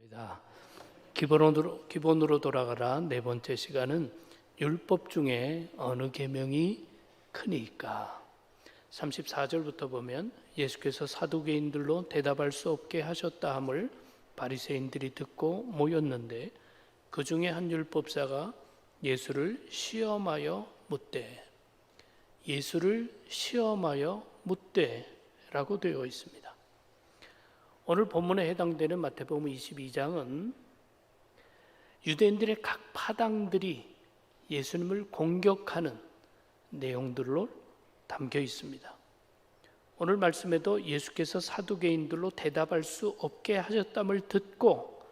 입니다. 기본으로 기본으로 돌아가라 네 번째 시간은 율법 중에 어느 계명이 크니까 34절부터 보면 예수께서 사두개인들로 대답할 수 없게 하셨다 함을 바리새인들이 듣고 모였는데 그 중에 한 율법사가 예수를 시험하여 묻되 예수를 시험하여 묻되라고 되어 있습니다. 오늘 본문에 해당되는 마태복음 22장은 유대인들의 각 파당들이 예수님을 공격하는 내용들로 담겨 있습니다. 오늘 말씀에도 예수께서 사두개인들로 대답할 수 없게 하셨담을 듣고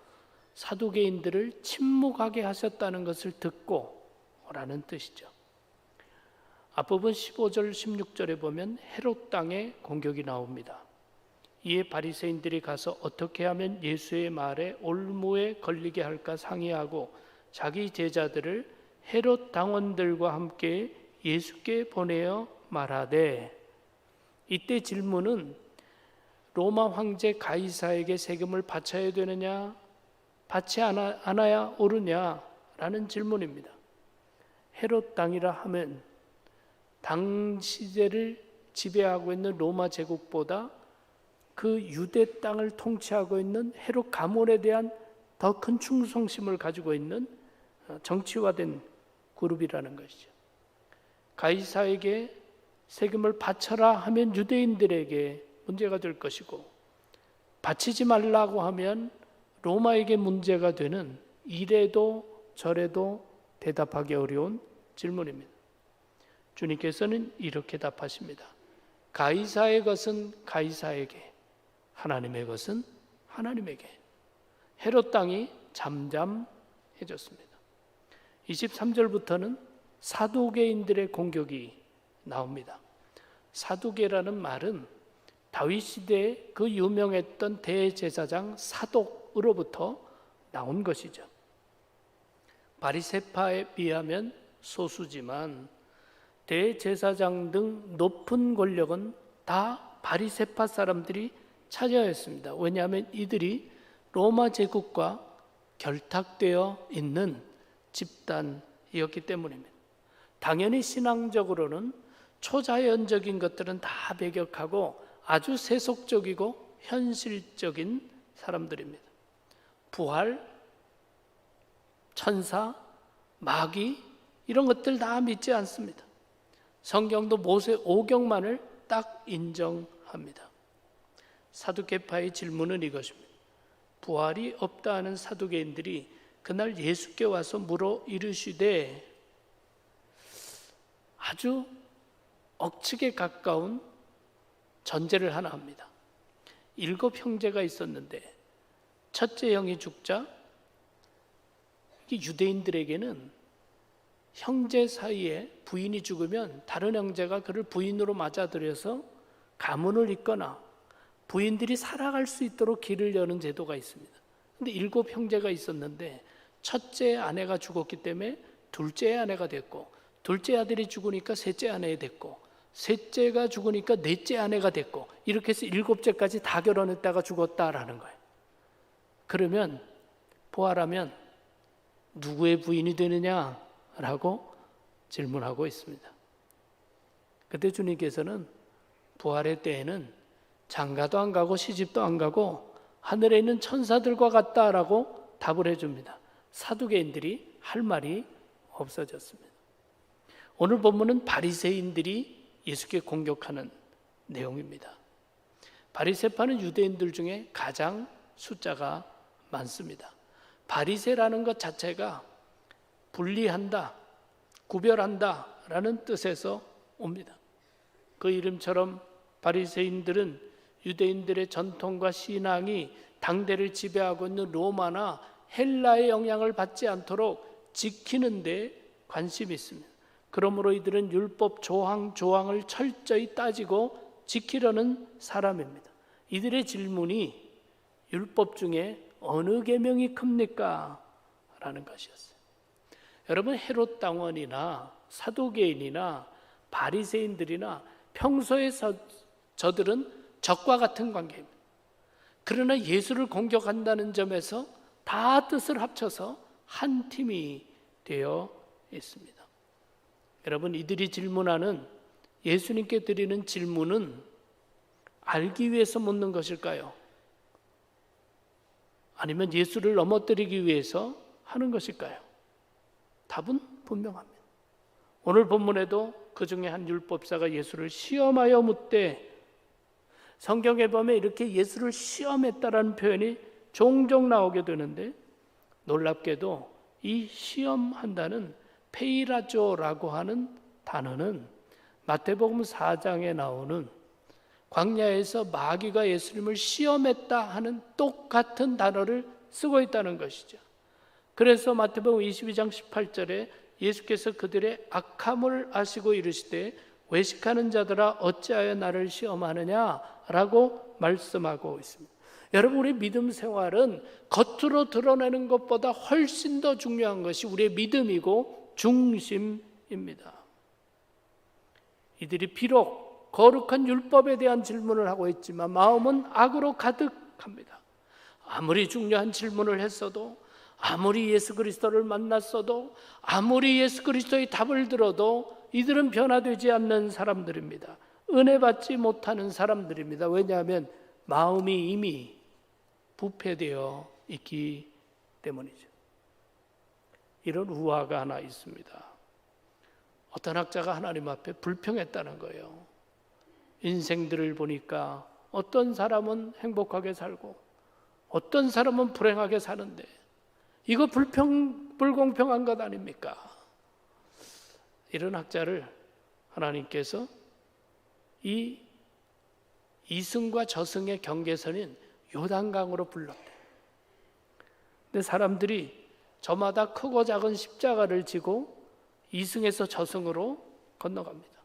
사두개인들을 침묵하게 하셨다는 것을 듣고 라는 뜻이죠. 앞부분 15절 16절에 보면 헤롯 땅의 공격이 나옵니다. 이에 바리새인들이 가서 어떻게 하면 예수의 말에 올무에 걸리게 할까 상의하고 자기 제자들을 헤롯 당원들과 함께 예수께 보내어 말하되 이때 질문은 로마 황제 가이사에게 세금을 바쳐야 되느냐 받지 않아, 않아야 옳으냐라는 질문입니다. 헤롯 당이라 하면 당 시대를 지배하고 있는 로마 제국보다 그 유대 땅을 통치하고 있는 헤롯 가문에 대한 더 큰 충성심을 가지고 있는 어, 정치화된 그룹이라는 것이죠. 가이사에게 세금을 바쳐라 하면 유대인들에게 문제가 될 것이고 바치지 말라고 하면 로마에게 문제가 되는 이래도 저래도 대답하기 어려운 질문입니다. 주님께서는 이렇게 답하십니다. 가이사의 것은 가이사에게 하나님의 것은 하나님에게. 헤롯 땅이 잠잠해졌습니다. 23절부터는 사두개인들의 공격이 나옵니다. 사두개라는 말은 다윗 시대에 그 유명했던 대제사장 사독으로부터 나온 것이죠. 바리세파에 비하면 소수지만 대제사장 등 높은 권력은 다 바리세파 사람들이 차지하였습니다. 왜냐하면 이들이 로마 제국과 결탁되어 있는 집단이었기 때문입니다. 당연히 신앙적으로는 초자연적인 것들은 다 배격하고 아주 세속적이고 현실적인 사람들입니다. 부활, 천사, 마귀 이런 것들 다 믿지 않습니다. 성경도 모세 오경만을 딱 인정합니다. 사두개파의 질문은 이것입니다. 부활이 없다 하는 사두개인들이 그날 예수께 와서 물어 이르시되 아주 억측에 가까운 전제를 하나 합니다. 일곱 형제가 있었는데 첫째 형이 죽자 유대인들에게는 형제 사이에 부인이 죽으면 다른 형제가 그를 부인으로 맞아들여서 가문을 잇거나 부인들이 살아갈 수 있도록 길을 여는 제도가 있습니다. 근데 일곱 형제가 있었는데 첫째 아내가 죽었기 때문에 둘째 아내가 됐고 둘째 아들이 죽으니까 셋째 아내 됐고 셋째가 죽으니까 넷째 아내가 됐고 이렇게 해서 일곱째까지 다 결혼했다가 죽었다라는 거예요. 그러면 부활하면 누구의 부인이 되느냐라고 질문하고 있습니다. 그때 주님께서는 부활의 때에는 장가도 안 가고 시집도 안 가고 하늘에 있는 천사들과 같다라고 답을 해줍니다. 사두개인들이 할 말이 없어졌습니다. 오늘 본문은 바리새인들이 예수께 공격하는 내용입니다. 바리새파는 유대인들 중에 가장 숫자가 많습니다. 바리새라는 것 자체가 분리한다, 구별한다라는 뜻에서 옵니다. 그 이름처럼 바리새인들은 유대인들의 전통과 신앙이 당대를 지배하고 있는 로마나 헬라의 영향을 받지 않도록 지키는 데 관심이 있습니다. 그러므로 이들은 율법 조항 조항을 철저히 따지고 지키려는 사람입니다. 이들의 질문이 율법 중에 어느 계명이 큽니까? 라는 것이었어요. 여러분 헤롯 당원이나 사도개인이나 바리새인들이나 평소에 저, 저들은 적과 같은 관계입니다. 그러나 예수를 공격한다는 점에서 다 뜻을 합쳐서 한 팀이 되어 있습니다. 여러분, 이들이 질문하는 예수님께 드리는 질문은 알기 위해서 묻는 것일까요? 아니면 예수를 넘어뜨리기 위해서 하는 것일까요? 답은 분명합니다. 오늘 본문에도 그 중에 한 율법사가 예수를 시험하여 묻되 성경에 보면 이렇게 예수를 시험했다라는 표현이 종종 나오게 되는데 놀랍게도 이 시험한다는 페이라조라고 하는 단어는 마태복음 4장에 나오는 광야에서 마귀가 예수님을 시험했다 하는 똑같은 단어를 쓰고 있다는 것이죠. 그래서 마태복음 22장 18절에 예수께서 그들의 악함을 아시고 이르시되 외식하는 자들아 어찌하여 나를 시험하느냐 라고 말씀하고 있습니다. 여러분 우리 믿음 생활은 겉으로 드러내는 것보다 훨씬 더 중요한 것이 우리의 믿음이고 중심입니다. 이들이 비록 거룩한 율법에 대한 질문을 하고 있지만 마음은 악으로 가득합니다. 아무리 중요한 질문을 했어도 아무리 예수 그리스도를 만났어도 아무리 예수 그리스도의 답을 들어도 이들은 변화되지 않는 사람들입니다. 은혜 받지 못하는 사람들입니다. 왜냐하면 마음이 이미 부패되어 있기 때문이죠. 이런 우화가 하나 있습니다. 어떤 학자가 하나님 앞에 불평했다는 거예요. 인생들을 보니까 어떤 사람은 행복하게 살고 어떤 사람은 불행하게 사는데 이거 불평 불공평한 것 아닙니까? 이런 학자를 하나님께서 이 이승과 저승의 경계선인 요단강으로 불렀대. 근데 사람들이 저마다 크고 작은 십자가를 지고 이승에서 저승으로 건너갑니다.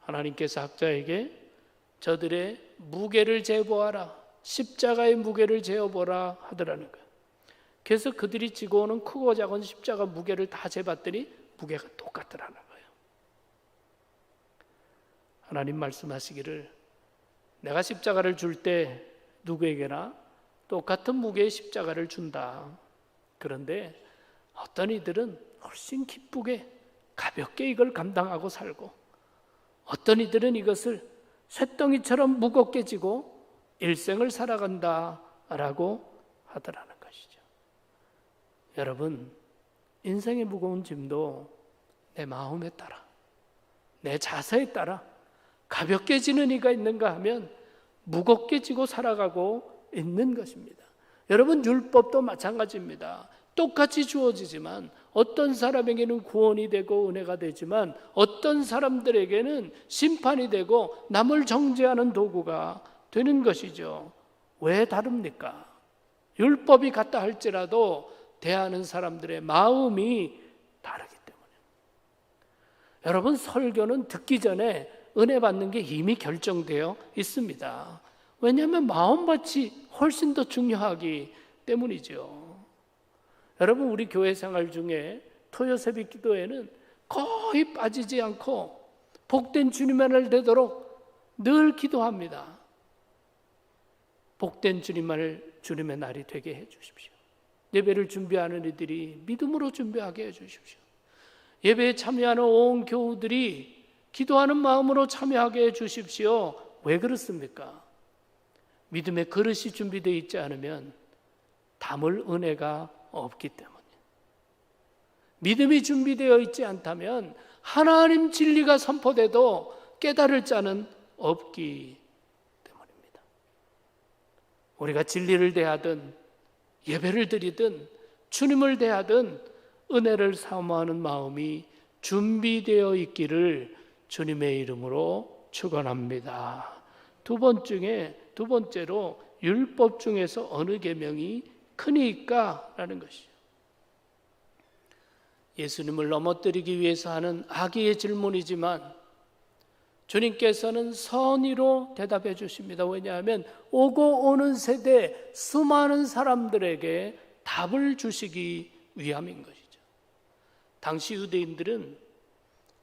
하나님께서 학자에게 저들의 무게를 재보아라. 십자가의 무게를 재어보라 하더라는 거예요. 그래서 그들이 지고 오는 크고 작은 십자가 무게를 다 재봤더니 무게가 똑같더라는 거예요. 하나님 말씀하시기를 내가 십자가를 줄 때 누구에게나 똑같은 무게의 십자가를 준다. 그런데 어떤 이들은 훨씬 기쁘게 가볍게 이걸 감당하고 살고 어떤 이들은 이것을 쇳덩이처럼 무겁게 지고 일생을 살아간다라고 하더라는 것이죠. 여러분, 인생의 무거운 짐도 내 마음에 따라, 내 자세에 따라 가볍게 지는 이가 있는가 하면 무겁게 지고 살아가고 있는 것입니다. 여러분, 율법도 마찬가지입니다. 똑같이 주어지지만 어떤 사람에게는 구원이 되고 은혜가 되지만 어떤 사람들에게는 심판이 되고 남을 정죄하는 도구가 되는 것이죠. 왜 다릅니까? 율법이 같다 할지라도 대하는 사람들의 마음이 다르기 때문에. 여러분, 설교는 듣기 전에 은혜 받는 게 이미 결정되어 있습니다. 왜냐하면 마음밭이 훨씬 더 중요하기 때문이죠. 여러분 우리 교회 생활 중에 토요 새벽 기도에는 거의 빠지지 않고 복된 주님의 날 되도록 늘 기도합니다. 복된 주님만을 주님의 날이 되게 해 주십시오. 예배를 준비하는 이들이 믿음으로 준비하게 해 주십시오. 예배에 참여하는 온 교우들이 기도하는 마음으로 참여하게 해 주십시오. 왜 그렇습니까? 믿음의 그릇이 준비되어 있지 않으면 담을 은혜가 없기 때문에. 믿음이 준비되어 있지 않다면 하나님 진리가 선포돼도 깨달을 자는 없기 때문입니다. 우리가 진리를 대하든 예배를 드리든 주님을 대하든 은혜를 사모하는 마음이 준비되어 있기를 주님의 이름으로 축원합니다. 두 번째 두 번째로 율법 중에서 어느 계명이 크니까라는 것이죠. 예수님을 넘어뜨리기 위해서 하는 악의의 질문이지만 주님께서는 선의로 대답해 주십니다. 왜냐하면 오고 오는 세대 수많은 사람들에게 답을 주시기 위함인 것이죠. 당시 유대인들은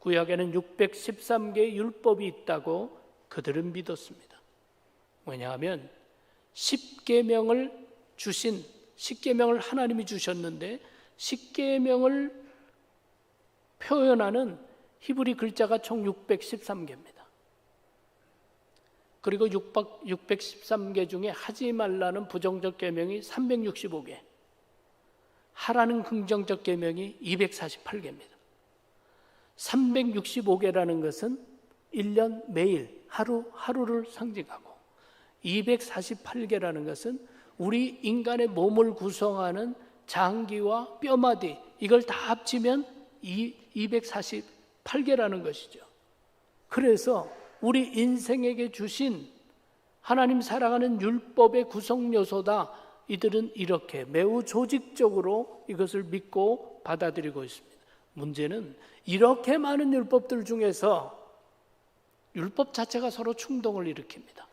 구약에는 613개의 율법이 있다고 그들은 믿었습니다. 왜냐하면 십계명을 주신 십계명을 하나님이 주셨는데 십계명을 표현하는 히브리 글자가 총 613개입니다. 그리고 613개 중에 하지 말라는 부정적 계명이 365개, 하라는 긍정적 계명이 248개입니다. 365개라는 것은 1년 매일 하루 하루를 상징하고 248개라는 것은 우리 인간의 몸을 구성하는 장기와 뼈마디 이걸 다 합치면 248개라는 것이죠. 그래서 우리 인생에게 주신 하나님 사랑하는 율법의 구성 요소다. 이들은 이렇게 매우 조직적으로 이것을 믿고 받아들이고 있습니다. 문제는 이렇게 많은 율법들 중에서 율법 자체가 서로 충동을 일으킵니다.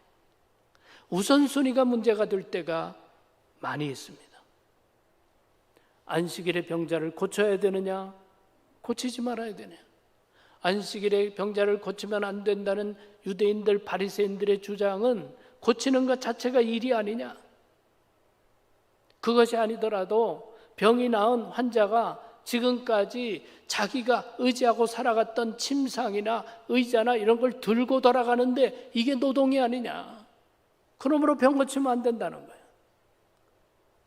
우선순위가 문제가 될 때가 많이 있습니다. 안식일에 병자를 고쳐야 되느냐? 고치지 말아야 되냐? 안식일에 병자를 고치면 안 된다는 유대인들 바리새인들의 주장은 고치는 것 자체가 일이 아니냐? 그것이 아니더라도 병이 나은 환자가 지금까지 자기가 의지하고 살아갔던 침상이나 의자나 이런 걸 들고 돌아가는데 이게 노동이 아니냐. 그러므로 병 고치면 안 된다는 거예요.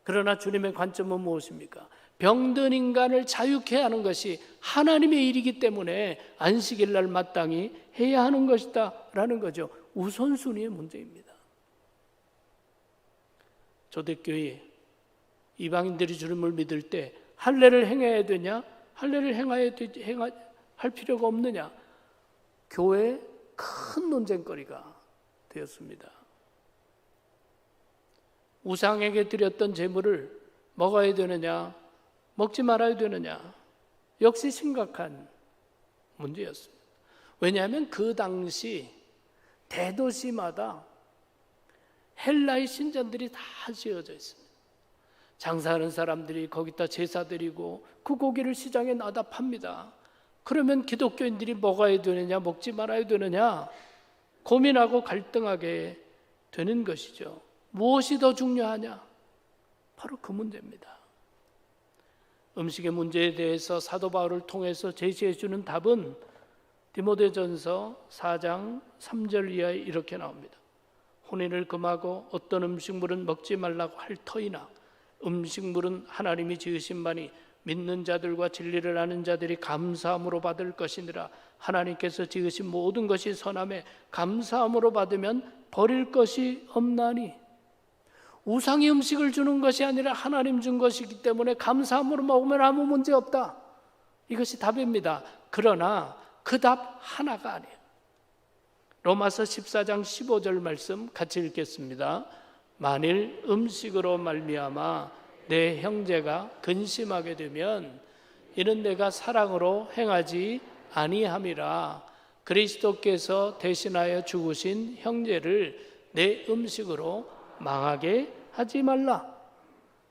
그러나 주님의 관점은 무엇입니까? 병든 인간을 자유케 하는 것이 하나님의 일이기 때문에 안식일 날 마땅히 해야 하는 것이다 라는 거죠. 우선순위의 문제입니다. 초대교회 이방인들이 주님을 믿을 때 할례를 행해야 되냐? 할례를 행해야 되, 행하, 할 필요가 없느냐? 교회 큰 논쟁거리가 되었습니다. 우상에게 드렸던 제물을 먹어야 되느냐? 먹지 말아야 되느냐? 역시 심각한 문제였습니다. 왜냐하면 그 당시 대도시마다 헬라의 신전들이 다 지어져 있습니다. 장사하는 사람들이 거기다 제사 드리고 그 고기를 시장에 나다 팝니다. 그러면 기독교인들이 먹어야 되느냐, 먹지 말아야 되느냐 고민하고 갈등하게 되는 것이죠. 무엇이 더 중요하냐? 바로 그 문제입니다. 음식의 문제에 대해서 사도 바울을 통해서 제시해 주는 답은 디모데전서 4장 3절 이하에 이렇게 나옵니다. 혼인을 금하고 어떤 음식물은 먹지 말라고 할 터이나 음식물은 하나님이 지으신 바니 믿는 자들과 진리를 아는 자들이 감사함으로 받을 것이니라 하나님께서 지으신 모든 것이 선함에 감사함으로 받으면 버릴 것이 없나니 우상이 음식을 주는 것이 아니라 하나님 준 것이기 때문에 감사함으로 먹으면 아무 문제 없다. 이것이 답입니다. 그러나 그 답 하나가 아니에요. 로마서 14장 15절 말씀 같이 읽겠습니다. 만일 음식으로 말미암아 내 형제가 근심하게 되면 이는 내가 사랑으로 행하지 아니함이라 그리스도께서 대신하여 죽으신 형제를 내 음식으로 망하게 하지 말라.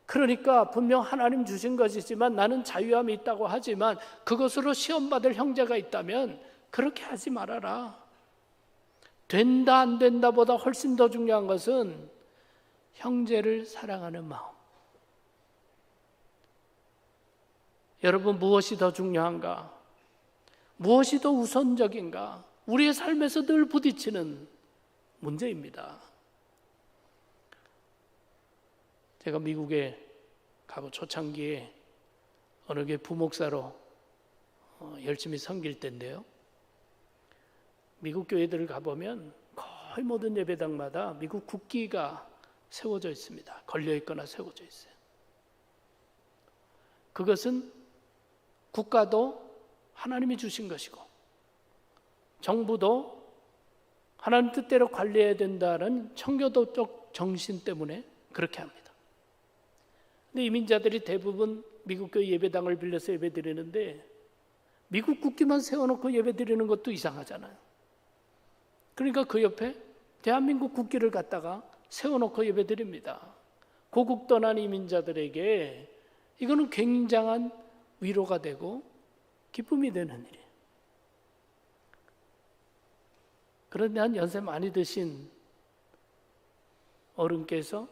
그러니까 분명 하나님 주신 것이지만 나는 자유함이 있다고 하지만 그것으로 시험받을 형제가 있다면 그렇게 하지 말아라. 된다 안 된다 보다 훨씬 더 중요한 것은 형제를 사랑하는 마음. 여러분 무엇이 더 중요한가? 무엇이 더 우선적인가? 우리의 삶에서 늘 부딪히는 문제입니다. 제가 미국에 가고 초창기에 어느 게 부목사로 어, 열심히 섬길 때인데요. 미국 교회들을 가보면 거의 모든 예배당마다 미국 국기가 세워져 있습니다. 걸려 있거나 세워져 있어요. 그것은 국가도 하나님이 주신 것이고 정부도 하나님 뜻대로 관리해야 된다는 청교도적 정신 때문에 그렇게 합니다. 근데 이민자들이 대부분 미국 교회 예배당을 빌려서 예배 드리는데 미국 국기만 세워놓고 예배 드리는 것도 이상하잖아요. 그러니까 그 옆에 대한민국 국기를 갖다가 세워놓고 예배 드립니다. 고국 떠난 이민자들에게 이거는 굉장한 위로가 되고 기쁨이 되는 일이에요. 그런데 한 연세 많이 드신 어른께서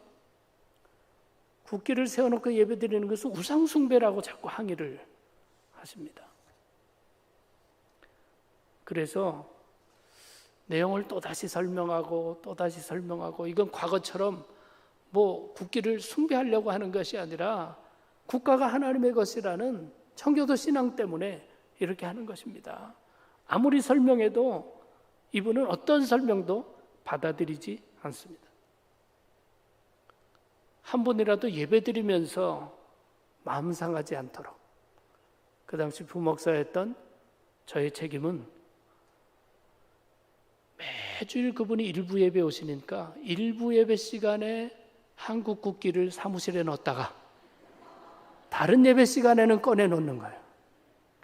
국기를 세워놓고 예배드리는 것은 우상숭배라고 자꾸 항의를 하십니다. 그래서 내용을 또다시 설명하고 또다시 설명하고 이건 과거처럼 뭐 국기를 숭배하려고 하는 것이 아니라 국가가 하나님의 것이라는 청교도 신앙 때문에 이렇게 하는 것입니다. 아무리 설명해도 이분은 어떤 설명도 받아들이지 않습니다. 한 분이라도 예배드리면서 마음 상하지 않도록 그 당시 부목사였던 저의 책임은 매주일 그분이 일부 예배 오시니까 일부 예배 시간에 한국 국기를 사무실에 넣었다가 다른 예배 시간에는 꺼내 놓는 거예요.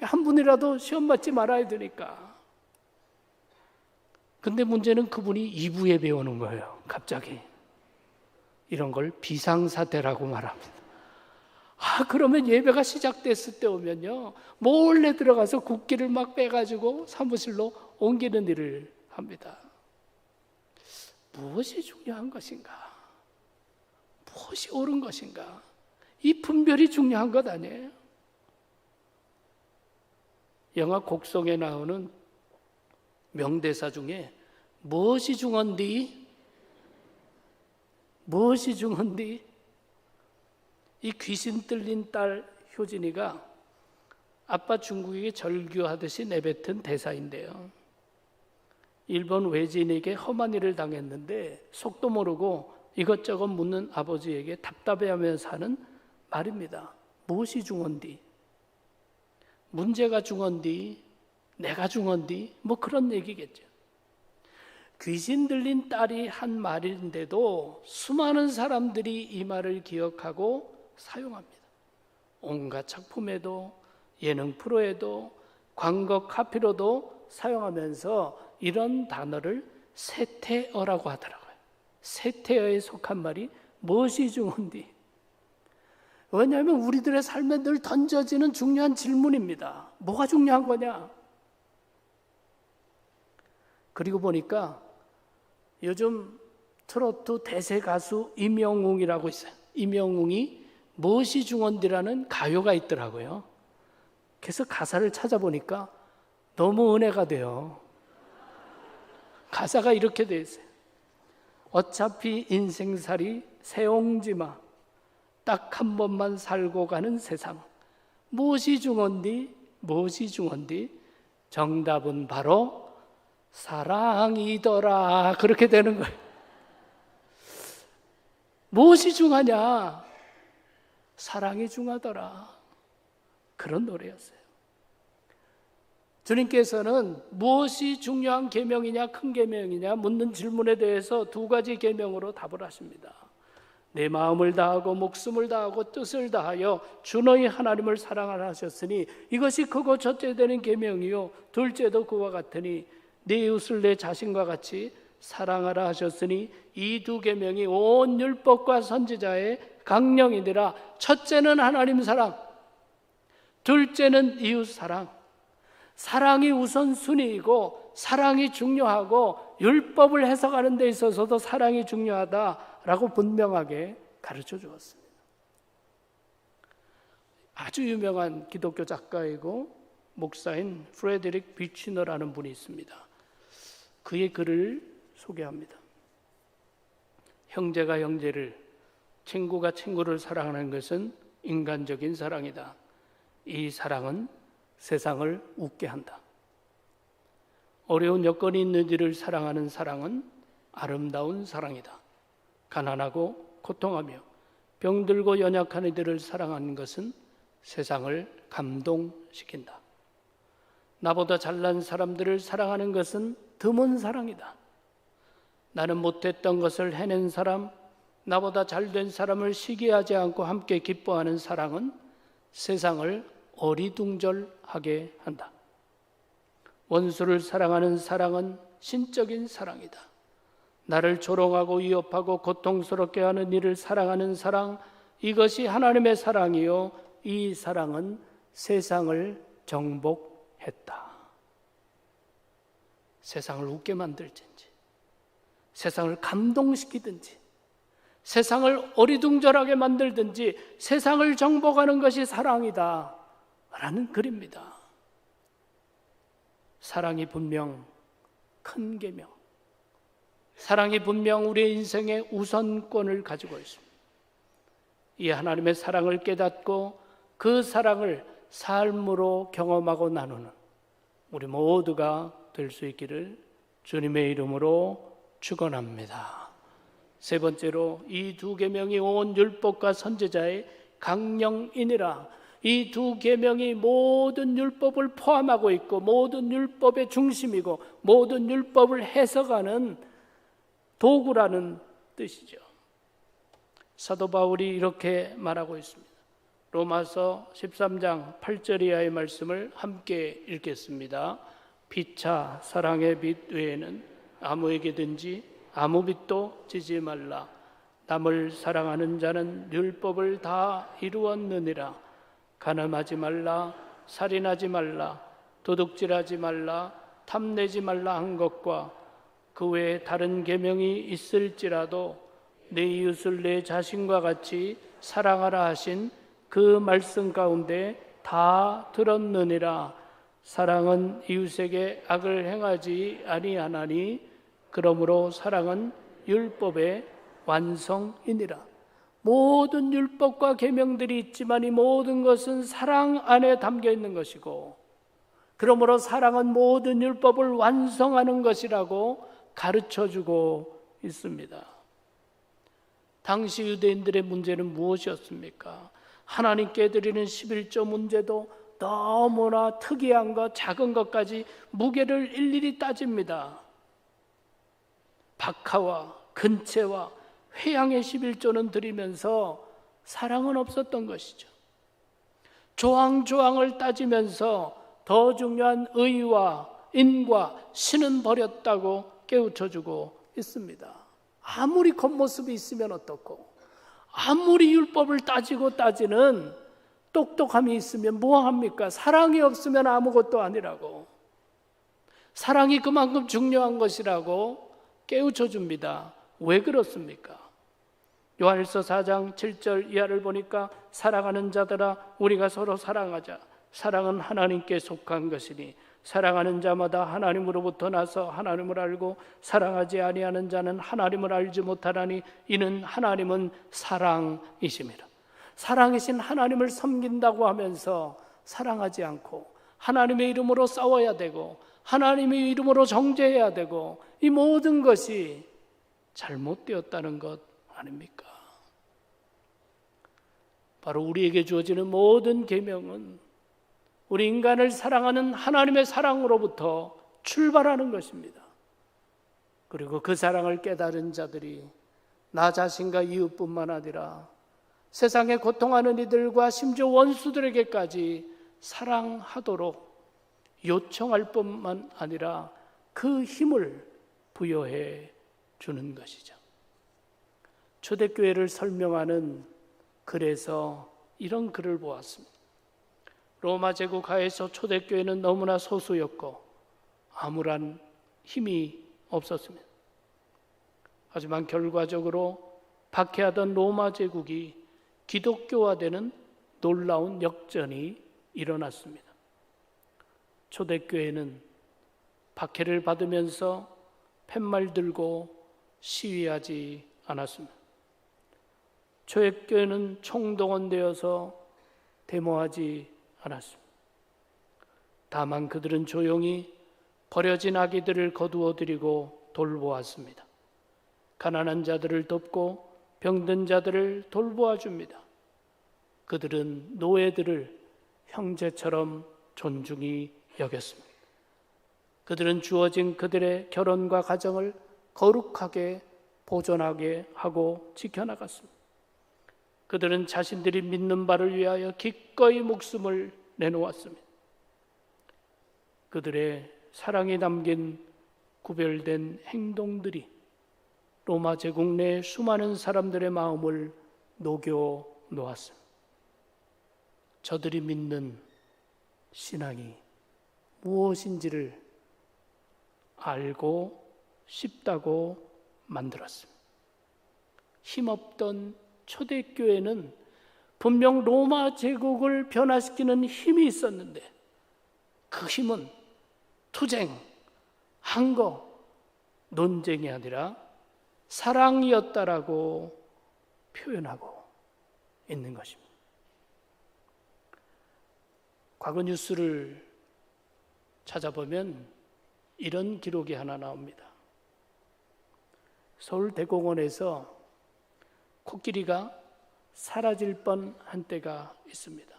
한 분이라도 시험 받지 말아야 되니까. 근데 문제는 그분이 2부 예배 오는 거예요. 갑자기. 이런 걸 비상사태라고 말합니다. 아, 그러면 예배가 시작됐을 때 오면요. 몰래 들어가서 국기를 막 빼가지고 사무실로 옮기는 일을 합니다. 무엇이 중요한 것인가? 무엇이 옳은 것인가? 이 분별이 중요한 것 아니에요? 영화 곡성에 나오는 명대사 중에 무엇이 중헌디? 무엇이 중헌디? 이 귀신 뜰린 딸 효진이가 아빠 중국에게 절규하듯이 내뱉은 대사인데요. 일본 외지인에게 험한 일을 당했는데 속도 모르고 이것저것 묻는 아버지에게 답답해하면서 하는 말입니다. 무엇이 중헌디? 문제가 중헌디? 내가 중헌디? 뭐 그런 얘기겠죠. 귀신 들린 딸이 한 말인데도 수많은 사람들이 이 말을 기억하고 사용합니다. 온갖 작품에도 예능 프로에도 광고 카피로도 사용하면서 이런 단어를 세태어라고 하더라고요. 세태어에 속한 말이 무엇이 중헌디? 왜냐하면 우리들의 삶에 늘 던져지는 중요한 질문입니다. 뭐가 중요한 거냐? 그리고 보니까 요즘 트로트 대세 가수 임영웅이라고 있어요. 임영웅이 무엇이 중헌디라는 가요가 있더라고요. 그래서 가사를 찾아보니까 너무 은혜가 돼요. 가사가 이렇게 돼 있어요. 어차피 인생살이 세옹지마 딱 한 번만 살고 가는 세상 무엇이 중헌디 무엇이 중헌디 정답은 바로 사랑이더라 그렇게 되는 거예요. 무엇이 중하냐? 사랑이 중하더라. 그런 노래였어요. 주님께서는 무엇이 중요한 계명이냐 큰 계명이냐 묻는 질문에 대해서 두 가지 계명으로 답을 하십니다. 내 마음을 다하고 목숨을 다하고 뜻을 다하여 주 너희 하나님을 사랑하라 하셨으니 이것이 크고 첫째 되는 계명이요 둘째도 그와 같으니 내 이웃을 내 자신과 같이 사랑하라 하셨으니 이 두 계명이 온 율법과 선지자의 강령이니라 첫째는 하나님 사랑 둘째는 이웃 사랑 사랑이 우선순위이고 사랑이 중요하고 율법을 해석하는 데 있어서도 사랑이 중요하다라고 분명하게 가르쳐 주었습니다. 아주 유명한 기독교 작가이고 목사인 프레드릭 비치너라는 분이 있습니다. 그의 글을 소개합니다. 형제가 형제를, 친구가 친구를 사랑하는 것은 인간적인 사랑이다. 이 사랑은 세상을 웃게 한다. 어려운 여건이 있는지를 사랑하는 사랑은 아름다운 사랑이다. 가난하고 고통하며 병들고 연약한 이들을 사랑하는 것은 세상을 감동시킨다. 나보다 잘난 사람들을 사랑하는 것은 드문 사랑이다. 나는 못했던 것을 해낸 사람, 나보다 잘된 사람을 시기하지 않고 함께 기뻐하는 사랑은 세상을 어리둥절하게 한다. 원수를 사랑하는 사랑은 신적인 사랑이다. 나를 조롱하고 위협하고 고통스럽게 하는 이를 사랑하는 사랑, 이것이 하나님의 사랑이요. 이 사랑은 세상을 정복했다. 세상을 웃게 만들든지, 세상을 감동시키든지, 세상을 어리둥절하게 만들든지 세상을 정복하는 것이 사랑이다. 라는 글입니다. 사랑이 분명 큰 계명. 사랑이 분명 우리의 인생의 우선권을 가지고 있습니다. 이 하나님의 사랑을 깨닫고 그 사랑을 삶으로 경험하고 나누는 우리 모두가 될 수 있기를 주님의 이름으로 축원합니다. 세 번째로 이 두 계명이 온 율법과 선제자의 강령이니라. 이 두 계명이 모든 율법을 포함하고 있고 모든 율법의 중심이고 모든 율법을 해석하는 도구라는 뜻이죠. 사도 바울이 이렇게 말하고 있습니다. 로마서 13장 8절 이하의 말씀을 함께 읽겠습니다. 빛차 사랑의 빛 외에는 아무에게든지 아무 빛도 지지 말라. 남을 사랑하는 자는 율법을 다 이루었느니라. 가늠하지 말라, 살인하지 말라, 도둑질하지 말라, 탐내지 말라 한 것과 그 외에 다른 계명이 있을지라도 내 이웃을 내 자신과 같이 사랑하라 하신 그 말씀 가운데 다 들었느니라. 사랑은 이웃에게 악을 행하지 아니하나니 그러므로 사랑은 율법의 완성이니라 모든 율법과 계명들이 있지만 이 모든 것은 사랑 안에 담겨 있는 것이고 그러므로 사랑은 모든 율법을 완성하는 것이라고 가르쳐 주고 있습니다. 당시 유대인들의 문제는 무엇이었습니까? 하나님께 드리는 11조 문제도 너무나 특이한 것, 작은 것까지 무게를 일일이 따집니다. 박하와 근체와 회양의 11조는 드리면서 사랑은 없었던 것이죠. 조항조항을 따지면서 더 중요한 의와 인과 신은 버렸다고 깨우쳐주고 있습니다. 아무리 겉모습이 있으면 어떻고, 아무리 율법을 따지고 따지는 똑똑함이 있으면 뭐합니까? 사랑이 없으면 아무것도 아니라고. 사랑이 그만큼 중요한 것이라고 깨우쳐 줍니다. 왜 그렇습니까? 요한일서 4장 7절 이하를 보니까 사랑하는 자들아 우리가 서로 사랑하자. 사랑은 하나님께 속한 것이니 사랑하는 자마다 하나님으로부터 나서 하나님을 알고 사랑하지 아니하는 자는 하나님을 알지 못하라니 이는 하나님은 사랑이심이라. 사랑이신 하나님을 섬긴다고 하면서 사랑하지 않고 하나님의 이름으로 싸워야 되고 하나님의 이름으로 정죄해야 되고 이 모든 것이 잘못되었다는 것 아닙니까? 바로 우리에게 주어지는 모든 계명은 우리 인간을 사랑하는 하나님의 사랑으로부터 출발하는 것입니다. 그리고 그 사랑을 깨달은 자들이 나 자신과 이웃뿐만 아니라 세상에 고통하는 이들과 심지어 원수들에게까지 사랑하도록 요청할 뿐만 아니라 그 힘을 부여해 주는 것이죠. 초대교회를 설명하는 글에서 이런 글을 보았습니다. 로마 제국 하에서 초대교회는 너무나 소수였고 아무런 힘이 없었습니다. 하지만 결과적으로 박해하던 로마 제국이 기독교화되는 놀라운 역전이 일어났습니다. 초대교회는 박해를 받으면서 팻말 들고 시위하지 않았습니다. 초대교회는 총동원되어서 데모하지 않았습니다. 다만 그들은 조용히 버려진 아기들을 거두어 들이고 돌보았습니다. 가난한 자들을 돕고 병든 자들을 돌보아 줍니다. 그들은 노예들을 형제처럼 존중히 여겼습니다. 그들은 주어진 그들의 결혼과 가정을 거룩하게 보존하게 하고 지켜나갔습니다. 그들은 자신들이 믿는 바를 위하여 기꺼이 목숨을 내놓았습니다. 그들의 사랑이 담긴 구별된 행동들이 로마 제국 내 수많은 사람들의 마음을 녹여 놓았습니다. 저들이 믿는 신앙이 무엇인지를 알고 싶다고 만들었습니다. 힘없던 초대교회는 분명 로마 제국을 변화시키는 힘이 있었는데 그 힘은 투쟁, 항거, 논쟁이 아니라 사랑이었다라고 표현하고 있는 것입니다. 과거 뉴스를 찾아보면 이런 기록이 하나 나옵니다. 서울대공원에서 코끼리가 사라질 뻔한 때가 있습니다.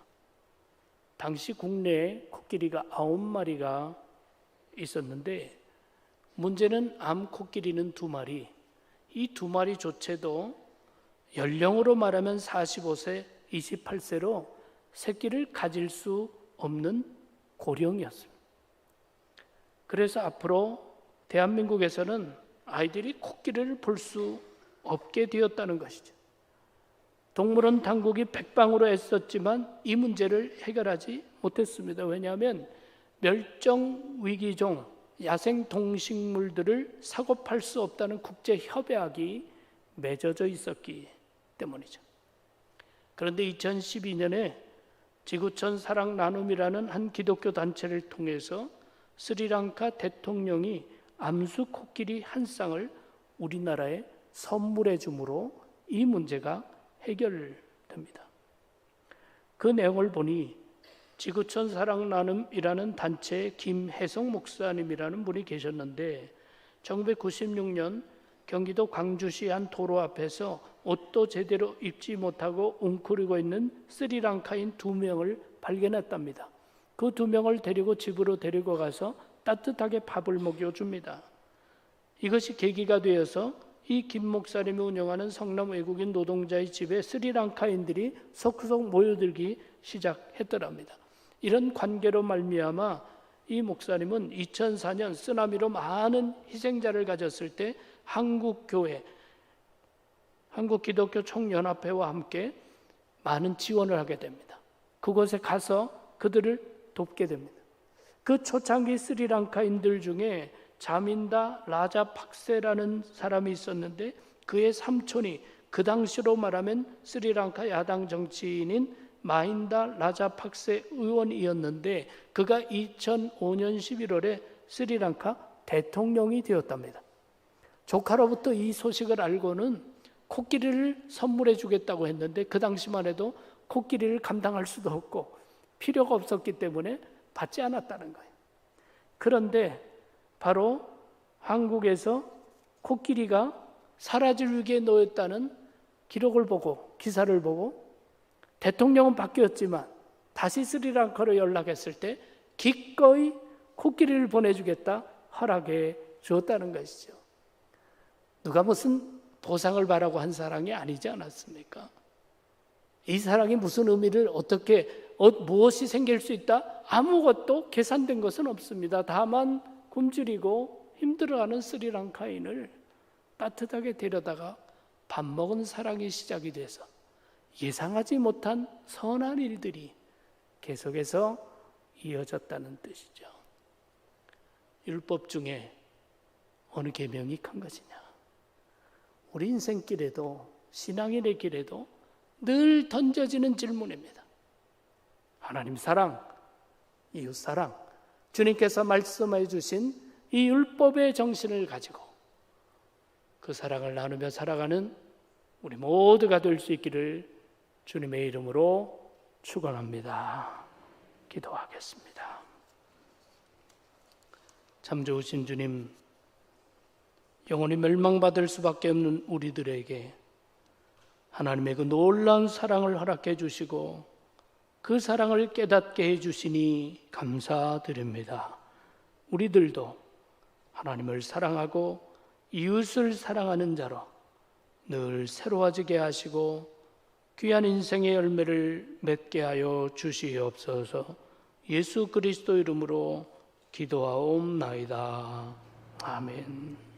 당시 국내에 코끼리가 아홉 마리가 있었는데 문제는 암 코끼리는 두 마리. 이 두 마리조차도 연령으로 말하면 45세, 28세로 새끼를 가질 수 없는 고령이었습니다. 그래서 앞으로 대한민국에서는 아이들이 코끼리를 볼 수 없게 되었다는 것이죠. 동물원 당국이 백방으로 애썼지만 이 문제를 해결하지 못했습니다. 왜냐하면 멸종 위기종 야생 동식물들을 사고 팔 수 없다는 국제 협약이 맺어져 있었기 때문이죠. 그런데 2012년에 지구촌 사랑 나눔이라는 한 기독교 단체를 통해서 스리랑카 대통령이 암수 코끼리 한 쌍을 우리나라에 선물해 주므로 이 문제가 해결됩니다. 그 내용을 보니 지구촌 사랑 나눔이라는 단체의 김혜성 목사님이라는 분이 계셨는데 1996년 경기도 광주시 한 도로 앞에서 옷도 제대로 입지 못하고 웅크리고 있는 스리랑카인 두 명을 발견했답니다. 그 두 명을 데리고 집으로 데리고 가서 따뜻하게 밥을 먹여줍니다. 이것이 계기가 되어서 이 김 목사님이 운영하는 성남 외국인 노동자의 집에 스리랑카인들이 속속 모여들기 시작했더랍니다. 이런 관계로 말미암아 이 목사님은 2004년 쓰나미로 많은 희생자를 가졌을 때 한국 교회 한국 기독교 총연합회와 함께 많은 지원을 하게 됩니다. 그곳에 가서 그들을 돕게 됩니다. 그 초창기 스리랑카인들 중에 자민다 라자 팍세라는 사람이 있었는데 그의 삼촌이 그 당시로 말하면 스리랑카 야당 정치인인 마인다 라자 팍세 의원이었는데 그가 2005년 11월에 스리랑카 대통령이 되었답니다. 조카로부터 이 소식을 알고는 코끼리를 선물해 주겠다고 했는데 그 당시만 해도 코끼리를 감당할 수도 없고 필요가 없었기 때문에 받지 않았다는 거예요. 그런데 바로 한국에서 코끼리가 사라질 위기에 놓였다는 기록을 보고 기사를 보고 대통령은 바뀌었지만 다시 스리랑카로 연락했을 때 기꺼이 코끼리를 보내주겠다 허락해 주었다는 것이죠. 누가 무슨 보상을 바라고 한 사랑이 아니지 않았습니까? 이 사랑이 무슨 의미를 어떻게 어, 무엇이 생길 수 있다? 아무것도 계산된 것은 없습니다. 다만 굶주리고 힘들어하는 스리랑카인을 따뜻하게 데려다가 밥 먹은 사랑이 시작이 돼서 예상하지 못한 선한 일들이 계속해서 이어졌다는 뜻이죠. 율법 중에 어느 계명이 큰 것이냐? 우리 인생길에도 신앙인의 길에도 늘 던져지는 질문입니다. 하나님 사랑, 이웃 사랑, 주님께서 말씀해 주신 이 율법의 정신을 가지고 그 사랑을 나누며 살아가는 우리 모두가 될 수 있기를 주님의 이름으로 축원합니다. 기도하겠습니다. 참 좋으신 주님, 영원히 멸망받을 수밖에 없는 우리들에게 하나님의 그 놀라운 사랑을 허락해 주시고 그 사랑을 깨닫게 해 주시니 감사드립니다. 우리들도 하나님을 사랑하고 이웃을 사랑하는 자로 늘 새로워지게 하시고 귀한 인생의 열매를 맺게 하여 주시옵소서 예수 그리스도 이름으로 기도하옵나이다. 아멘.